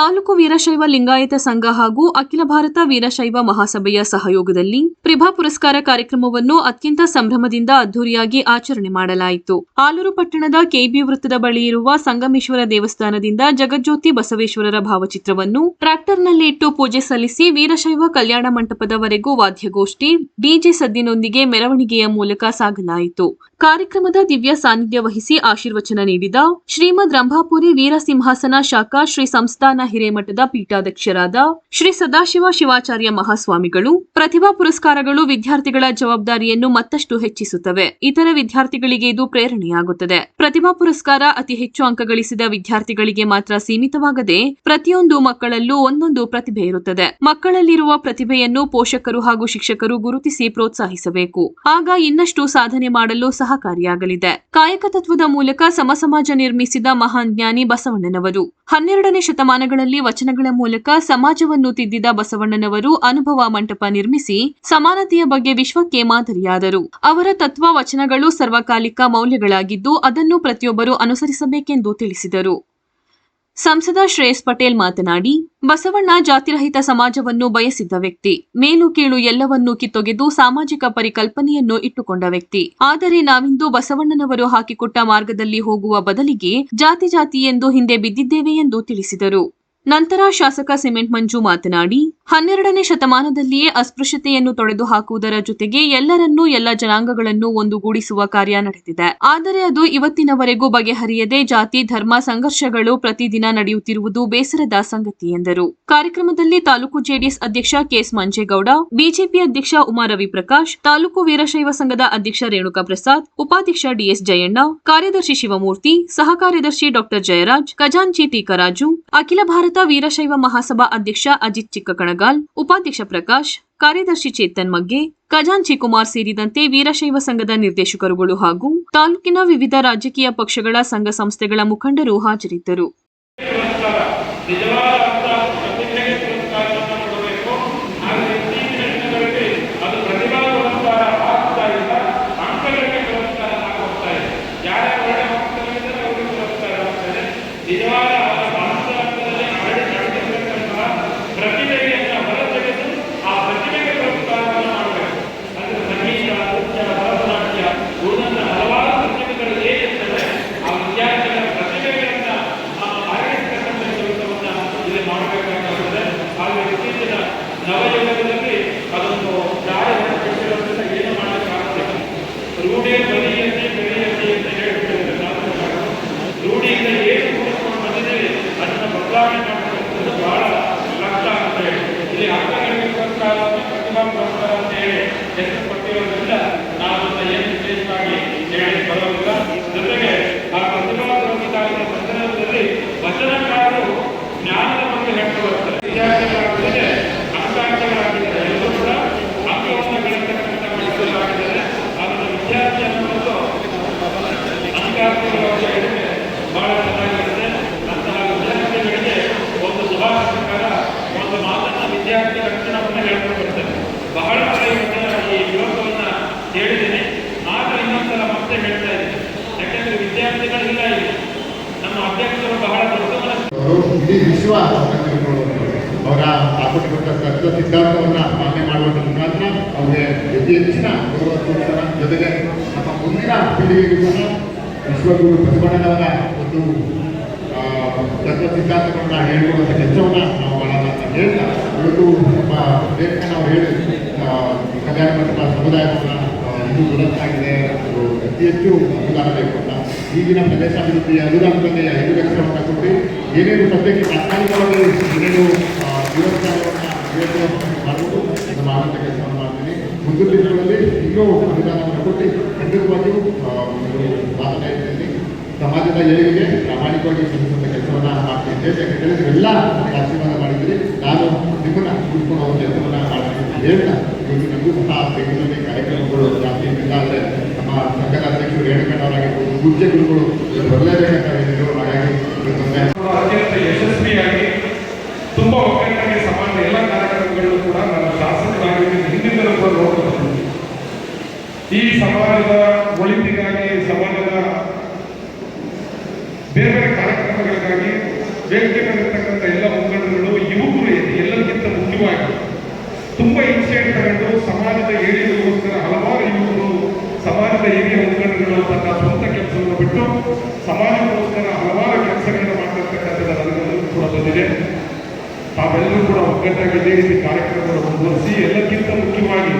ತಾಲೂಕು ವೀರಶೈವ ಲಿಂಗಾಯತ ಸಂಘ ಹಾಗೂ ಅಖಿಲ ಭಾರತ ವೀರಶೈವ ಮಹಾಸಭೆಯ ಸಹಯೋಗದಲ್ಲಿ ಪ್ರಭಾ ಪುರಸ್ಕಾರ ಕಾರ್ಯಕ್ರಮವನ್ನು ಅತ್ಯಂತ ಸಂಭ್ರಮದಿಂದ ಅದ್ದೂರಿಯಾಗಿ ಆಚರಣೆ ಮಾಡಲಾಯಿತು. ಆಲೂರು ಪಟ್ಟಣದ ಕೆಬಿ ವೃತ್ತದ ಬಳಿ ಇರುವ ಸಂಗಮೇಶ್ವರ ದೇವಸ್ಥಾನದಿಂದ ಜಗಜ್ಯೋತಿ ಬಸವೇಶ್ವರರ ಭಾವಚಿತ್ರವನ್ನು ಟ್ರ್ಯಾಕ್ಟರ್ನಲ್ಲಿ ಇಟ್ಟು ಪೂಜೆ ಸಲ್ಲಿಸಿ ವೀರಶೈವ ಕಲ್ಯಾಣ ಮಂಟಪದವರೆಗೂ ವಾದ್ಯಗೋಷ್ಠಿ, ಡಿಜೆ ಸದ್ದಿನೊಂದಿಗೆ ಮೆರವಣಿಗೆಯ ಮೂಲಕ ಸಾಗಲಾಯಿತು. ಕಾರ್ಯಕ್ರಮದ ದಿವ್ಯ ಸಾನ್ನಿಧ್ಯ ವಹಿಸಿ ಆಶೀರ್ವಚನ ನೀಡಿದ ಶ್ರೀಮದ್ ರಂಭಾಪುರಿ ವೀರಸಿಂಹಾಸನ ಶಾಖಾ ಶ್ರೀ ಸಂಸ್ಥಾನ ಹಿರೇಮಠದ ಪೀಠಾಧ್ಯಕ್ಷರಾದ ಶ್ರೀ ಸದಾಶಿವ ಶಿವಾಚಾರ್ಯ ಮಹಾಸ್ವಾಮಿಗಳು, ಪ್ರತಿಭಾ ಪುರಸ್ಕಾರಗಳು ವಿದ್ಯಾರ್ಥಿಗಳ ಜವಾಬ್ದಾರಿಯನ್ನು ಮತ್ತಷ್ಟು ಹೆಚ್ಚಿಸುತ್ತವೆ. ಇತರ ವಿದ್ಯಾರ್ಥಿಗಳಿಗೆ ಇದು ಪ್ರೇರಣೆಯಾಗುತ್ತದೆ. ಪ್ರತಿಭಾ ಪುರಸ್ಕಾರ ಅತಿ ಹೆಚ್ಚು ಅಂಕ ಗಳಿಸಿದ ವಿದ್ಯಾರ್ಥಿಗಳಿಗೆ ಮಾತ್ರ ಸೀಮಿತವಾಗದೆ ಪ್ರತಿಯೊಂದು ಮಕ್ಕಳಲ್ಲೂ ಒಂದೊಂದು ಪ್ರತಿಭೆ ಇರುತ್ತದೆ. ಮಕ್ಕಳಲ್ಲಿರುವ ಪ್ರತಿಭೆಯನ್ನು ಪೋಷಕರು ಹಾಗೂ ಶಿಕ್ಷಕರು ಗುರುತಿಸಿ ಪ್ರೋತ್ಸಾಹಿಸಬೇಕು. ಆಗ ಇನ್ನಷ್ಟು ಸಾಧನೆ ಮಾಡಲು ಸಹಕಾರಿಯಾಗಲಿದೆ. ಕಾಯಕ ತತ್ವದ ಮೂಲಕ ಸಮಸಮಾಜ ನಿರ್ಮಿಸಿದ ಮಹಾನ್ ಜ್ಞಾನಿ ಬಸವಣ್ಣನವರು. ಹನ್ನೆರಡನೇ ಶತಮಾನಗಳಲ್ಲಿ ವಚನಗಳ ಮೂಲಕ ಸಮಾಜವನ್ನು ತಿದ್ದಿದ ಬಸವಣ್ಣನವರು ಅನುಭವ ಮಂಟಪ ನಿರ್ಮಿಸಿ ಸಮಾನತೆಯ ಬಗ್ಗೆ ವಿಶ್ವಕ್ಕೆ ಮಾದರಿಯಾದರು. ಅವರ ತತ್ವ ವಚನಗಳು ಸರ್ವಕಾಲಿಕ ಮೌಲ್ಯಗಳಾಗಿದ್ದು ಅದನ್ನು ಪ್ರತಿಯೊಬ್ಬರು ಅನುಸರಿಸಬೇಕೆಂದು ತಿಳಿಸಿದರು. ಸಂಸದ ಶ್ರೇಯಸ್ ಪಟೇಲ್ ಮಾತನಾಡಿ, ಬಸವಣ್ಣ ಜಾತಿರಹಿತ ಸಮಾಜವನ್ನು ಬಯಸಿದ್ದ ವ್ಯಕ್ತಿ, ಮೇಲು ಕೀಳು ಎಲ್ಲವನ್ನೂ ಕಿತ್ತೊಗೆದು ಸಾಮಾಜಿಕ ಪರಿಕಲ್ಪನೆಯನ್ನು ಇಟ್ಟುಕೊಂಡ ವ್ಯಕ್ತಿ. ಆದರೆ ನಾವಿಂದು ಬಸವಣ್ಣನವರು ಹಾಕಿಕೊಟ್ಟ ಮಾರ್ಗದಲ್ಲಿ ಹೋಗುವ ಬದಲಿಗೆ ಜಾತಿ ಜಾತಿ ಎಂದು ಹಿಂದೆ ಬಿದ್ದಿದ್ದೇವೆ ಎಂದು ತಿಳಿಸಿದರು. ನಂತರ ಶಾಸಕ ಸಿಮೆಂಟ್ ಮಂಜು ಮಾತನಾಡಿ, ಹನ್ನೆರಡನೇ ಶತಮಾನದಲ್ಲಿಯೇ ಅಸ್ಪೃಶ್ಯತೆಯನ್ನು ತೊಡೆದು ಹಾಕುವುದರ ಜೊತೆಗೆ ಎಲ್ಲರನ್ನೂ ಎಲ್ಲ ಜನಾಂಗಗಳನ್ನು ಒಂದುಗೂಡಿಸುವ ಕಾರ್ಯ ನಡೆದಿದೆ. ಆದರೆ ಅದು ಇವತ್ತಿನವರೆಗೂ ಬಗೆಹರಿಯದೆ ಜಾತಿ, ಧರ್ಮ, ಸಂಘರ್ಷಗಳು ಪ್ರತಿದಿನ ನಡೆಯುತ್ತಿರುವುದು ಬೇಸರದ ಸಂಗತಿ ಎಂದರು. ಕಾರ್ಯಕ್ರಮದಲ್ಲಿ ತಾಲೂಕು ಜೆಡಿಎಸ್ ಅಧ್ಯಕ್ಷ ಕೆಎಸ್ ಮಂಜೇಗೌಡ, ಬಿಜೆಪಿ ಅಧ್ಯಕ್ಷ ಉಮಾ ರವಿಪ್ರಕಾಶ್ ತಾಲೂಕು ವೀರಶೈವ ಸಂಘದ ಅಧ್ಯಕ್ಷ ರೇಣುಕಾ ಪ್ರಸಾದ್, ಉಪಾಧ್ಯಕ್ಷ ಡಿಎಸ್ ಜಯಣ್ಣ, ಕಾರ್ಯದರ್ಶಿ ಶಿವಮೂರ್ತಿ ಸಹ ಕಾರ್ಯದರ್ಶಿ ಡಾಕ್ಟರ್ ಜಯರಾಜ್, ಖಜಾಂಚಿ ಟೀಕರಾಜು ಅಖಿಲ ಭಾರತ ವೀರಶೈವ ಮಹಾಸಭಾ ಅಧ್ಯಕ್ಷ ಅಜಿತ್ ಚಿಕ್ಕಕಣಗಾಲ್, ಉಪಾಧ್ಯಕ್ಷ ಪ್ರಕಾಶ್, ಕಾರ್ಯದರ್ಶಿ ಚೇತನ್ ಮಗ್ಗೆ, ಖಜಾಂಚಿ ಕುಮಾರ್ ಸೇರಿದಂತೆ ವೀರಶೈವ ಸಂಘದ ನಿರ್ದೇಶಕರುಗಳು ಹಾಗೂ ತಾಲೂಕಿನ ವಿವಿಧ ರಾಜಕೀಯ ಪಕ್ಷಗಳ ಸಂಘ ಸಂಸ್ಥೆಗಳ ಮುಖಂಡರು ಹಾಜರಿದ್ದರು. ಅದನ್ನ ಬದಲಾವಣೆ ಮಾಡಬೇಕಂದ್ರೆ ಬಹಳ ಕಷ್ಟ ಅಂತ ಹೇಳಿ ಇಲ್ಲಿ ಅಂಕಗಳಿಗೆ ಪುರಸ್ಕಾರವನ್ನು ಪ್ರತಿಭಾ ಪುರಸ್ಕಾರ ಅಂತ ಹೇಳಿ ಹೆಸರು ಕೊಟ್ಟಿರೋದ್ರಿಂದ ನಾವು ಅದನ್ನ ಏನು ವಿಶೇಷವಾಗಿ ಹೇಳಿ ಬರೋದಿಲ್ಲ ಜೊತೆಗೆ ಆ ಪ್ರತಿಭಾ ಪುರಸ್ಕಾರದ ಸಂದರ್ಭದಲ್ಲಿ ವಚನಕಾರರು ಜ್ಞಾನದ ಬಗ್ಗೆ ಹೇಳ್ತಾ ಬರ್ತಾರೆ ವಿದ್ಯಾರ್ಥಿಗಳಾಗಿದ್ದಾರೆ ಅಂಕಾಂಶಗಳಾಗಿದ್ದಾರೆ ಎಲ್ಲರೂ ಕೂಡ ಅಂಕವನ್ನು ಗಳಿಸ್ತಕ್ಕಂಥ ಮಟ್ಟದಲ್ಲಾಗಿದ್ದಾರೆ ಅದನ್ನು ವಿದ್ಯಾರ್ಥಿ ಅನ್ನೋದು ಅಂಕಾಂಶಗಳಾಗಿ ಹೇಳಿದ್ರೆ ಬಹಳ ಚೆನ್ನಾಗಿರುತ್ತೆ ಅಂತಹ ವಿದ್ಯಾರ್ಥಿಗಳಿಗೆ ಒಂದು ಸುಭಾಷಿತಕಾರ ಒಂದು ಮಾತನ್ನ ವಿದ್ಯಾರ್ಥಿ ಲಕ್ಷಣವನ್ನು ಹೇಳ್ಕೊಂಡು ಬರ್ತಾರೆ ಬಹಳ ಸಲ ಇವತ್ತಿನ ಈ ಶ್ಲೋಕವನ್ನ ಹೇಳಿದ್ದೀನಿ ಆದ್ರೆ ಇನ್ನೊಂದ್ಸಲ ಮತ್ತೆ ಹೇಳ್ತಾ ಇದ್ದೀನಿ ಯಾಕಂದ್ರೆ ವಿದ್ಯಾರ್ಥಿಗಳಿಲ್ಲ ಇಲ್ಲಿ ನಮ್ಮ ಅಧ್ಯಕ್ಷರು ಬಹಳ ದೊಡ್ಡ ಮನಸ್ಸು ಅವರು ಇಡೀ ವಿಶ್ವ. ಅವರ ಹಾಕಿಕೊಟ್ಟ ಸಿದ್ಧಾಂತವನ್ನು ಪಾಲನೆ ಮಾಡುವಂಥ ಮುಖಾಂತರ ಅವ್ರಿಗೆ ಅತಿ ಹೆಚ್ಚಿನ ಗೌರವ ಜೊತೆಗೆ ನಮ್ಮ ಮುಂದಿನ ಪೀಳಿಗೆಗೂ ಸಹ ವಿಶ್ವಗುರು ಪ್ರತಿಭಟನವರ ಒಂದು ತತ್ವ ಸಿದ್ಧಾಂತಗಳನ್ನ ಹೇಳ್ಕೊಡುವಂಥ ಕೆಲಸವನ್ನು ನಾವು ಮಾಡೋಣ ಅಂತ ಹೇಳ್ತಾ ಇವತ್ತು ನಮ್ಮ ಲೇಖನ ಅವರು ಹೇಳಿ ಕಲ್ಯಾಣ ಮಂಟಪ ಸಮುದಾಯವನ್ನ ಇದು ಅದು ಹೆಚ್ಚು ಅನುದಾನ ಬೇಕು ಅಂತ ಈಗಿನ ಪ್ರದೇಶಾಭಿವೃದ್ಧಿ ಅನುದಾನದಲ್ಲಿ ಐದು ಲಕ್ಷವನ್ನು ಕೊಟ್ಟು ಏನೇನು ಸದ್ಯಕ್ಕೆ ತಾತ್ಕಾಲಿಕವಾಗಿ ಏನೇನು ದೇವಸ್ಥಾನವನ್ನು ನಮ್ಮ ಮಾಡಬಹುದು ಕೆಲಸವನ್ನು ಮಾಡ್ತೀನಿ ಮುಂದಿನ ದಿನಗಳಲ್ಲಿ ಇನ್ನೂ ಅನುದಾನವನ್ನು ಕೊಟ್ಟು ಖಂಡಿತವಾಗಿಯೂ ಮಾತನಾಡಿದ್ದೀನಿ ಸಮಾಜದ ಏಳಿಗೆ ಪ್ರಾಮಾಣಿಕವಾಗಿ ಶ್ರಮಿಸುವಂಥ ಕೆಲಸವನ್ನು ಮಾಡ್ತೀನಿ ಯಾಕೆಂದರೆ ಎಲ್ಲ ಆಶೀರ್ವಾದ ಮಾಡಿದ್ದೀರಿ ನಾನು ನಿಮ್ಮನ್ನ ಕೂತ್ಕೊಂಡು ಕೆಲಸವನ್ನು ಮಾಡ್ತೀನಿ ಹೇಳ್ತಾ ಇವತ್ತು ನಮಗೂ ಸಹ ಬೆಂಗಳೂರಲ್ಲಿ ಕಾರ್ಯಕ್ರಮಗಳು ಜಾಸ್ತಿ ಇಲ್ಲ ಅಂದರೆ ಸಂಘದ ಅಧ್ಯಕ್ಷರು ರೇಣುಕಣ್ಣವರಾಗಿರ್ಬೋದು ಪೂಜ್ಯ ಗುರುಗಳು ಹಾಗಾಗಿ ಅತ್ಯಂತ ಯಶಸ್ವಿಯಾಗಿ ತುಂಬಾ ಒಗ್ಗಟ್ಟಾಗಿ ಸಮಾನ ಎಲ್ಲ ಕಾರ್ಯಕ್ರಮಗಳು ಕೂಡ ನಾನು ಶಾಸಕರಾಗಿ ಹಿಂದಿನ ಕೂಡ ನೋಡ್ಕೊಂಡು ಈ ಸಮಾಜದ ಒಳಿತಿಗಾಗಿ ಸಮಾಜದ ಬೇರೆ ಬೇರೆ ಕಾರ್ಯಕ್ರಮಗಳಿಗಾಗಿ ವೇದಿಕೆಗಳಿರ್ತಕ್ಕಂಥ ಎಲ್ಲ ಮುಖಂಡರು ನಾವೆಲ್ಲರೂ ಕೂಡ ಒಗ್ಗಟ್ಟಾಗಿ ಈ ಕಾರ್ಯಕ್ರಮವನ್ನು ಮುಂದುವರಿಸಿ ಎಲ್ಲಕ್ಕಿಂತ ಮುಖ್ಯವಾಗಿ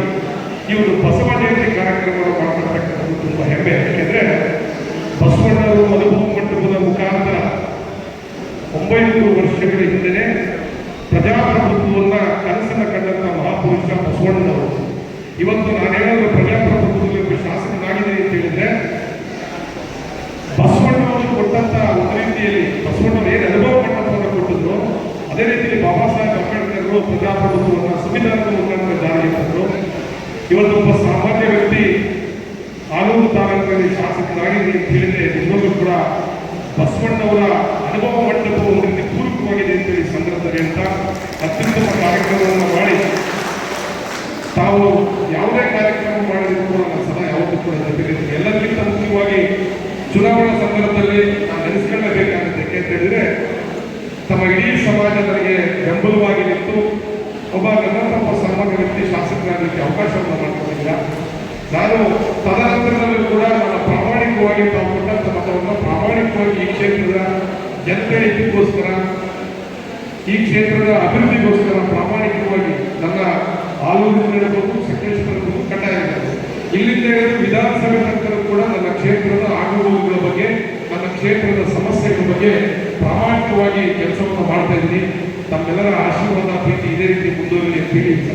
ಒಂದು ಬಸವ ಜಯಂತಿ ಕಾರ್ಯಕ್ರಮವನ್ನು ಮಾಡ್ತಕ್ಕಂಥದ್ದು ತುಂಬ ಹೆಮ್ಮೆ. ಯಾಕೆಂದ್ರೆ ಬಸವಣ್ಣವರು ಅನುಭವ ಮಂಟಪದ ಮುಖಾಂತರ ಒಂಬೈನೂರು ವರ್ಷಗಳ ಹಿಂದೆ ಪ್ರಜಾಪ್ರಭುತ್ವವನ್ನ ಕನಸನ್ನ ಕಂಡಂತ ಮಹಾಪುರುಷ ಬಸವಣ್ಣನವರು. ಇವತ್ತು ನಾನು ಹೇಳೋದು ಪ್ರಜಾಪ್ರಭುತ್ವದಲ್ಲಿ ಒಬ್ಬ ಶಾಸಕನಾಗಿದೆ ಅಂತ ಹೇಳಿದ್ರೆ ಬಸವಣ್ಣವರು ಕೊಟ್ಟಂತ ಒಂದು ರೀತಿಯಲ್ಲಿ ಬಸವಣ್ಣವರು ಏನು ಅನುಭವ ಮಂಟಪವನ್ನು ಕೊಟ್ಟಿದ್ರು, ಅದೇ ರೀತಿಯಲ್ಲಿ ಬಾಬಾ ಸಾಹೇಬ್ ಅಂಬೇಡ್ಕರ್ ಪ್ರಜಾಪ್ರಭುತ್ವವನ್ನು ಸಂವಿಧಾನದ ಮುಖಾಂತರ ಜಾರಿಗೆ ತಂದರು ಇವತ್ತು ಒಬ್ಬ ಸಾಮಾನ್ಯ ವ್ಯಕ್ತಿ ಆಲೂರು ತಾಲೂಕಿನಲ್ಲಿ ಶಾಸಕರಾಗಿ ಹೇಳಿದ್ರೆ ನಿಮಗೂ ಕೂಡ ಬಸವಣ್ಣವರ ಅನುಭವ ಮಂಟಪವು ರೀತಿ ಪೂರಕವಾಗಿದೆ ಅಂತೇಳಿ ಸಂದರ್ಭದಲ್ಲಿ ಅಂತ ಅತ್ಯುತ್ತಮ ಕಾರ್ಯಕ್ರಮವನ್ನು ಮಾಡಿ. ತಾವು ಯಾವುದೇ ಕಾರ್ಯಕ್ರಮ ಮಾಡಿದ್ರು ಕೂಡ ಸದಾ ಯಾವತ್ತೂ ಕೂಡ ಜೊತೆಗಿರ್ತೀನಿ ಎಲ್ಲಕ್ಕಿಂತ ಮುಖ್ಯವಾಗಿ ಚುನಾವಣಾ ಸಂದರ್ಭದಲ್ಲಿ ನಾನು ನೆನೆಸ್ಕೊಳ್ಳಬೇಕಾಗುತ್ತೆ ಯಾಕೆ ಅಂತ ಹೇಳಿದ್ರೆ ತಮ್ಮ ಇಡೀ ಸಮಾಜ ನನಗೆ ಬೆಂಬಲವಾಗಿ ನಿಂತು ಒಬ್ಬ ನನ್ನಂತ ಸಾಮಾನ್ಯ ವ್ಯಕ್ತಿ ಶಾಸಕರಾಗಲಿಕ್ಕೆ ಅವಕಾಶವನ್ನು ಮಾಡಿಕೊಂಡಿಲ್ಲ ನಾನು ತದನಂತರದಲ್ಲೂ ಕೂಡ ನನ್ನ ಪ್ರಾಮಾಣಿಕವಾಗಿ ತಾವು ಕೊಟ್ಟಂತ ಮತವನ್ನು ಪ್ರಾಮಾಣಿಕವಾಗಿ ಈ ಕ್ಷೇತ್ರದ ಜನತೆ ಇದಕ್ಕೋಸ್ಕರ ಈ ಕ್ಷೇತ್ರದ ಅಭಿವೃದ್ಧಿಗೋಸ್ಕರ ಪ್ರಾಮಾಣಿಕವಾಗಿ ನನ್ನ ಆಲೋಚನೆ ಇರಬಹುದು ಸಕಲೇಶ್ವರ ಇರಬಹುದು ಕಡ್ಡಾಯ ಇಲ್ಲಿಂದ ಹಿಡಿದು ವಿಧಾನಸಭೆ ತನಕ ಕೂಡ ನನ್ನ ಕ್ಷೇತ್ರದ ಆಗುಹೋಗುಗಳ ಬಗ್ಗೆ, ನನ್ನ ಕ್ಷೇತ್ರದ ಸಮಸ್ಯೆಗಳ ಬಗ್ಗೆ ಪ್ರಾಮಾಣಿಕವಾಗಿ ಕೆಲಸವನ್ನು ಮಾಡ್ತಾ ಇದ್ದೀನಿ. ತಮ್ಮೆಲ್ಲರ ಆಶೀರ್ವಾದ ಪ್ರೀತಿ ಇದೇ ರೀತಿ ಮುಂದುವರಿಯಲಿ ಅಂತ ಹೇಳಿ